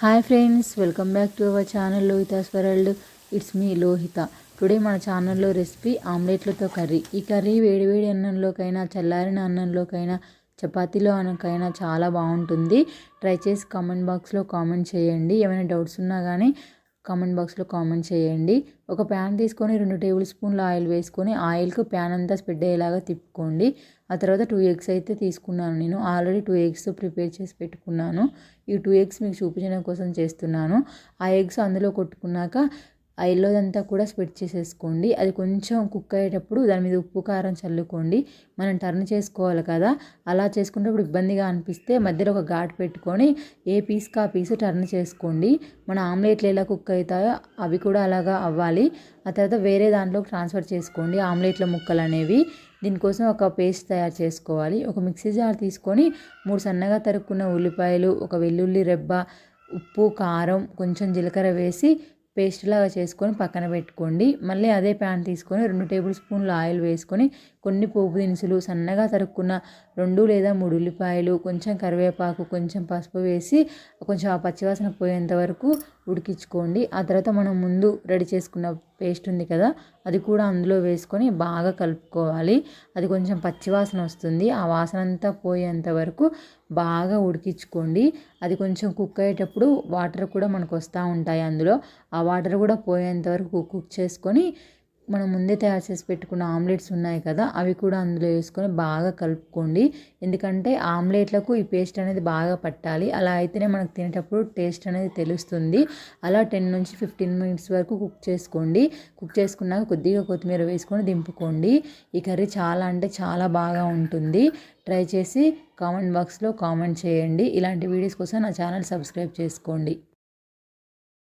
Hi friends welcome back to our channel Lohitha's world it's me Lohitha today మన ఛానల్లో recipe ఆమ్లెట్లతో curry ఈ curry వేడివేడి అన్నంలోకైనా చల్లారిన అన్నంలోకైనా చపాతీలో అనకైనా చాలా బాగుంటుంది. ట్రై చేసి కామెంట్ బాక్స్లో కామెంట్ చేయండి. ఏమైనా డౌట్స్ ఉన్నా కానీ కామెంట్ బాక్స్లో కామెంట్ చేయండి. ఒక ప్యాన్ తీసుకొని రెండు టేబుల్ స్పూన్ల ఆయిల్ వేసుకొని ఆయిల్కు ప్యాన్ అంతా స్ప్రెడ్ అయ్యేలాగా తిప్పుకోండి. ఆ తర్వాత టూ ఎగ్స్ అయితే తీసుకున్నాను నేను. ఆల్రెడీ టూ ఎగ్స్ ప్రిపేర్ చేసి పెట్టుకున్నాను. ఈ టూ ఎగ్స్ మీకు చూపించడం కోసం చేస్తున్నాను. ఆ ఎగ్స్ అందులో కొట్టుకున్నాక ఆ ఎల్లోదంతా కూడా స్ప్రెడ్ చేసేసుకోండి. అది కొంచెం కుక్ అయ్యేటప్పుడు దాని మీద ఉప్పు కారం చల్లుకోండి. మనం టర్న్ చేసుకోవాలి కదా. అలా చేసుకునేటప్పుడు ఇబ్బందిగా అనిపిస్తే మధ్యలో ఒక ఘాట్ పెట్టుకొని ఏ పీస్కి ఆ పీస్ టర్న్ చేసుకోండి. మన ఆమ్లెట్లు ఎలా కుక్ అవుతాయో అవి కూడా అలాగా అవ్వాలి. ఆ తర్వాత వేరే దాంట్లోకి ట్రాన్స్ఫర్ చేసుకోండి ఆమ్లెట్ల ముక్కలు అనేవి. దీనికోసం ఒక పేస్ట్ తయారు చేసుకోవాలి. ఒక మిక్సీ జార్ తీసుకొని మూడు సన్నగా తరుక్కున్న ఉల్లిపాయలు ఒక వెల్లుల్లి రెబ్బ ఉప్పు కారం కొంచెం జీలకర్ర వేసి పేస్ట్ లాగా చేసుకొని పక్కన పెట్టుకోండి. మళ్ళీ అదే ప్యాన్ తీసుకొని రెండు టేబుల్ స్పూన్లు ఆయిల్ వేసుకొని కొన్ని పోపు దినుసులు సన్నగా తరుక్కున్న రెండు లేదా మూడు ఉల్లిపాయలు కొంచెం కరివేపాకు కొంచెం పసుపు వేసి కొంచెం ఆ పచ్చివాసన పోయేంత వరకు ఉడికించుకోండి. ఆ తర్వాత మనం ముందు రెడీ చేసుకున్న పేస్ట్ ఉంది కదా అది కూడా అందులో వేసుకొని బాగా కలుపుకోవాలి. అది కొంచెం పచ్చివాసన వస్తుంది. ఆ వాసన అంతా పోయేంత వరకు బాగా ఉడికించుకోండి. అది కొంచెం కుక్ అయ్యేటప్పుడు వాటర్ కూడా మనకు వస్తూ ఉంటాయి అందులో. ఆ వాటర్ కూడా పోయేంత వరకు కుక్ చేసుకొని మనం ముందే తయారు చేసి పెట్టుకున్న ఆమ్లెట్స్ ఉన్నాయి కదా అవి కూడా అందులో వేసుకొని బాగా కలుపుకోండి. ఎందుకంటే ఆమ్లెట్లకు ఈ పేస్ట్ అనేది బాగా పట్టాలి. అలా అయితేనే మనకు తినేటప్పుడు టేస్ట్ అనేది తెలుస్తుంది. అలా టెన్ నుంచి ఫిఫ్టీన్ మినిట్స్ వరకు కుక్ చేసుకోండి. కుక్ చేసుకున్నాక కొద్దిగా కొత్తిమీర వేసుకొని దింపుకోండి. ఈ కర్రీ చాలా అంటే చాలా బాగా ఉంటుంది. ట్రై చేసి కామెంట్ బాక్స్లో కామెంట్ చేయండి. ఇలాంటి వీడియోస్ కోసం నా ఛానల్ సబ్స్క్రైబ్ చేసుకోండి.